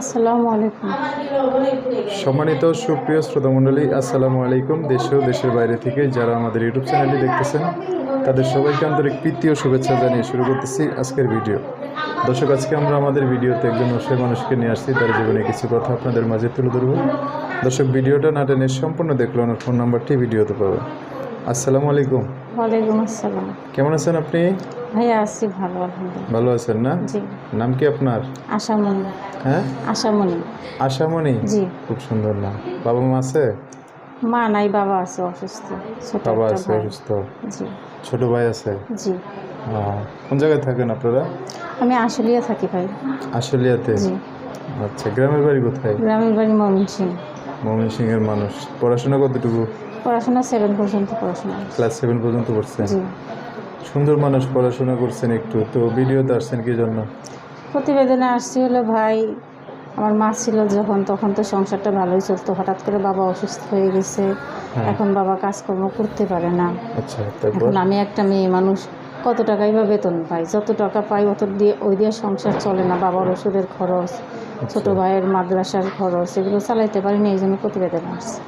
আসসালামু আলাইকুম। সম্মানিত সুপ্রিয় শ্রোতামণ্ডলী, আসসালামু আলাইকুম। দেশ ও দেশের বাইরে থেকে যারা আমাদের ইউটিউব চ্যানেলটি দেখতেছেন, তাদের সবাইকে আন্তরিক প্রীতি ও শুভেচ্ছা জানিয়ে শুরু করতেছি আজকের ভিডিও। দর্শক, আজকে আমরা আমাদের ভিডিওতে একজন অসহায় মানুষকে নিয়ে আসছি। তার জীবনে কিছু কথা আপনাদের মাঝে তুলে ধরব। দর্শক, ভিডিওটা না টেনে সম্পূর্ণ দেখলে ওনার ফোন নাম্বারটি ভিডিওতে পাবে আসসালামু আলাইকুম। ওয়ালাইকুম আসসালাম। কেমন আছেন আপনি? ভাইয়া আছি ভালো আলহামদুলিল্লাহ। ভালো আছেন না? জি। নাম কি আপনার? আশামণি। হ্যাঁ? আশামণি। আশামণি? জি। খুব সুন্দর নাম। বাবা মা আছে? মা নাই বাবা আছে অসুস্থ। ছোট বাবা আছে অসুস্থ। জি। ছোট ভাই আছে? জি। কোন জায়গায় থাকেন আপনারা? আমি আশুলিয়া থাকি ভাই। আশুলিয়াতে? জি। আচ্ছা গ্রামের বাড়ি কোথায়? গ্রামের বাড়ি ময়মনসিং মমিন সিং এর মানুষ। পড়াশোনা কতটুকু? পড়াশোনা সেভেন পর্যন্ত পড়াশোনা ক্লাস সেভেন পর্যন্ত পড়ছেন? জি। সুন্দর মানুষ পড়াশোনা করছেন একটু তো ভিডিওতে আসছেন কি জন্য? প্রতিবেদনে আসছি হলো ভাই আমার মা ছিল যখন তখন তো সংসারটা ভালোই চলতো। হঠাৎ করে বাবা অসুস্থ হয়ে গেছে। হ্যাঁ। এখন বাবা কাজকর্ম করতে পারে না। আচ্ছা এখন আমি একটা মেয়ে মানুষ কত টাকাই বা বেতন পাই? যত টাকা পাই অত দিয়ে ওই দিয়ে সংসার চলে না। বাবার ওষুধের খরচ ছোট ভাইয়ের মাদ্রাসার খরচ এগুলো চালাইতে পারিনি এই জন্য প্রতিবেদন আসছে।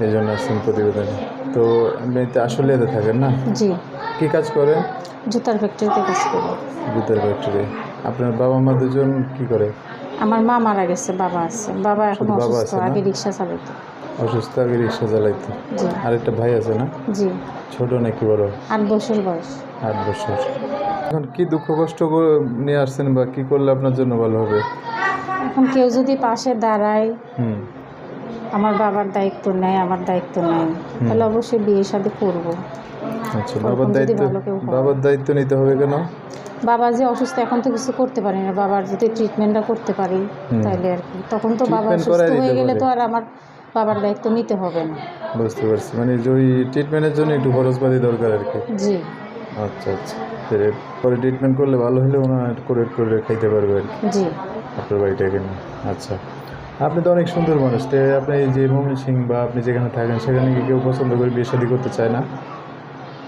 এই জন্য আসছেন প্রতিবেদনে। তো এমনিতে আশুলিয়াতে থাকেন না? জি। কি কাজ করেন? জুতার ফ্যাক্টরিতে কাজ করি। জুতের ফ্যাক্টরি। আপনার বাবা মা দুজন কি করে? আমার মা মারা গেছে বাবা আছে। বাবা এখন বাবা অসুস্থ আছে না? আগে রিক্সা চালাইতো। অসুস্থ আগে রিক্সা চালাইতো। জি। আরেকটা ভাই আছে না? জি। ছোট নাকি বড়? আট বছর বয়স। আট বছর। এখন কি দুঃখ কষ্ট করে নিয়ে আসছেন বা কি করলে আপনার জন্য ভালো হবে? এখন কেউ যদি পাশে দাঁড়ায় হুম। আমার বাবার দায়িত্ব নেয় আমার দায়িত্ব নেয়। তাহলে অবশ্যই বিয়ে শাদি করব। আচ্ছা বাবার দায়িত্ব বাবার দায়িত্ব নিতে হবে কেন? বাবা যে অসুস্থ এখন তো কিছু করতে পারি না। বাবার যদি ট্রিটমেন্টটা করতে পারি তাহলে আর কি। তখন তো বাবা অসুস্থ হয়ে গেলে তো আর আমার বাবার দায়িত্ব নিতে হবে না। বুঝতে পারছি। মানে ওই ট্রিটমেন্টের জন্য একটু খরচপাতি দরকার আর কি। জি। আচ্ছা আচ্ছা। পরে ট্রিটমেন্ট করলে ভালো হলে ওনার করে করে খাইতে পারবে আর কি। জি। আপনার বাড়িটাকে নিয়ে। আচ্ছা। আপনি তো অনেক সুন্দর মানুষ তো আপনি যে মমিন সিং বা আপনি যেখানে থাকেন সেখানে কি কেউ পছন্দ করে বিয়ে শাদী করতে চায় না?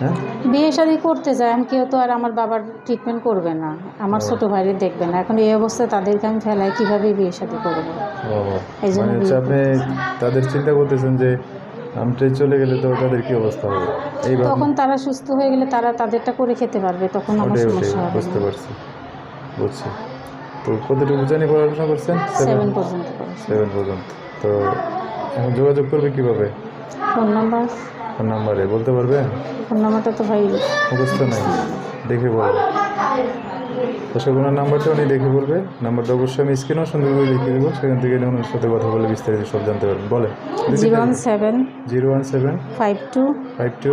হ্যাঁ? বিয়ে শাদি করতে চাই আমি কেউ তো আর আমার বাবার ট্রিটমেন্ট করবে না আমার ছোট ভাইরে দেখবে না। এখন এই অবস্থায় তাদেরকে আমি ফেলাই কীভাবে বিয়ে শাদি করব? ও এই জন্য মানে হচ্ছে আপনি তাদের চিন্তা করতেছেন যে আমি চলে গেলে তো তাদের কি অবস্থা হবে? এইভাবে তখন তারা সুস্থ হয়ে গেলে তারা তাদেরটা করে খেতে পারবে তখন আমার ওটাই ওটাই সমস্যা হবে বুঝতে পারছি বুঝছি। তো কতটুকু জানি পড়াশোনা করছেন? সেভেন পর্যন্ত সেভেন পর্যন্ত। তো এখন যোগাযোগ করবে কীভাবে? ফোন নাম্বার ফোন নাম্বারে বলতে পারবেন ফোন নাম্বারটা তো ভাই মুখস্থ নাই। দেখে বলবে দর্শক ওনার নাম্বারটা উনি দেখে বলবে। নাম্বারটা অবশ্যই আমি স্ক্রিনেও সুন্দর করে লিখে দেবো। সেখান থেকে উনি ওনার সাথে কথা বলে বিস্তারিত সব জানতে পারবেন বলে zero one seven zero one seven five two five two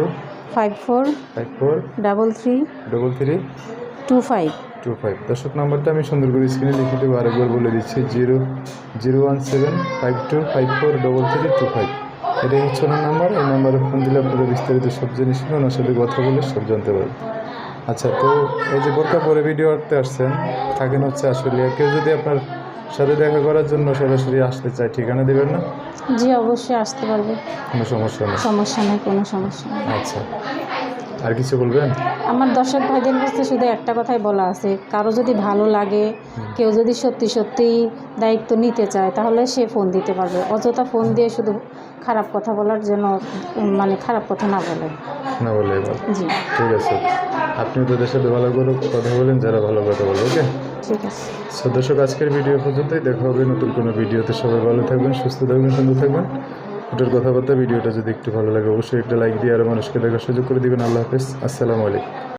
five four five four double three double three two five two five দর্শক নাম্বারটা আমি সুন্দর করে স্ক্রিনে লিখে দেবো আরেকবার বলে দিচ্ছি zero zero one seven five two five four double three two five এটাই হচ্ছে ওনার নাম্বার এই নাম্বারে ফোন দিলে আপনারা বিস্তারিত সব জিনিস শুনে ওনার সাথে কথা বলে সব জানতে পারবেন আচ্ছা তো এই যে বোরকা পরে ভিডিও আর্টতে আসছেন থাকেন হচ্ছে আসলে কেউ যদি আপনার সাথে দেখা করার জন্য সরাসরি আসতে চায় ঠিকানা দেবেন না? জি অবশ্যই আসতে পারবে। কোনো সমস্যা নেই। সমস্যা নেই কোনো সমস্যা নেই। আচ্ছা। আর কিছু বলবেন? আমার দর্শক ভাইদের কাছে শুধু একটা কথাই বলা আছে কারও যদি ভালো লাগে কেউ যদি সত্যি সত্যি দায়িত্ব নিতে চায় তাহলে সে ফোন দিতে পারবে। অযথা ফোন দিয়ে শুধু খারাপ কথা বলার জন্য মানে খারাপ কথা না বলে। না বলে জি। ঠিক আছে। আপনি তাদের সাথে ভালো করে কথা বলেন যারা ভালো কথা বলে ওকে? ঠিক আছে। সো দর্শক আজকের ভিডিও পর্যন্তই। দেখা হবে নতুন কোনো ভিডিওতে। সবাই ভালো থাকবেন সুস্থ থাকবেন সুন্দর থাকবেন। ওটার কথাবার্তা, ভিডিওটা যদি একটু ভালো লাগে, অবশ্যই একটা লাইক দিয়ে আরও মানুষকে দেখার সুযোগ করে দিবেন। আল্লাহ হাফেজ। আসসালামু আলাইকুম।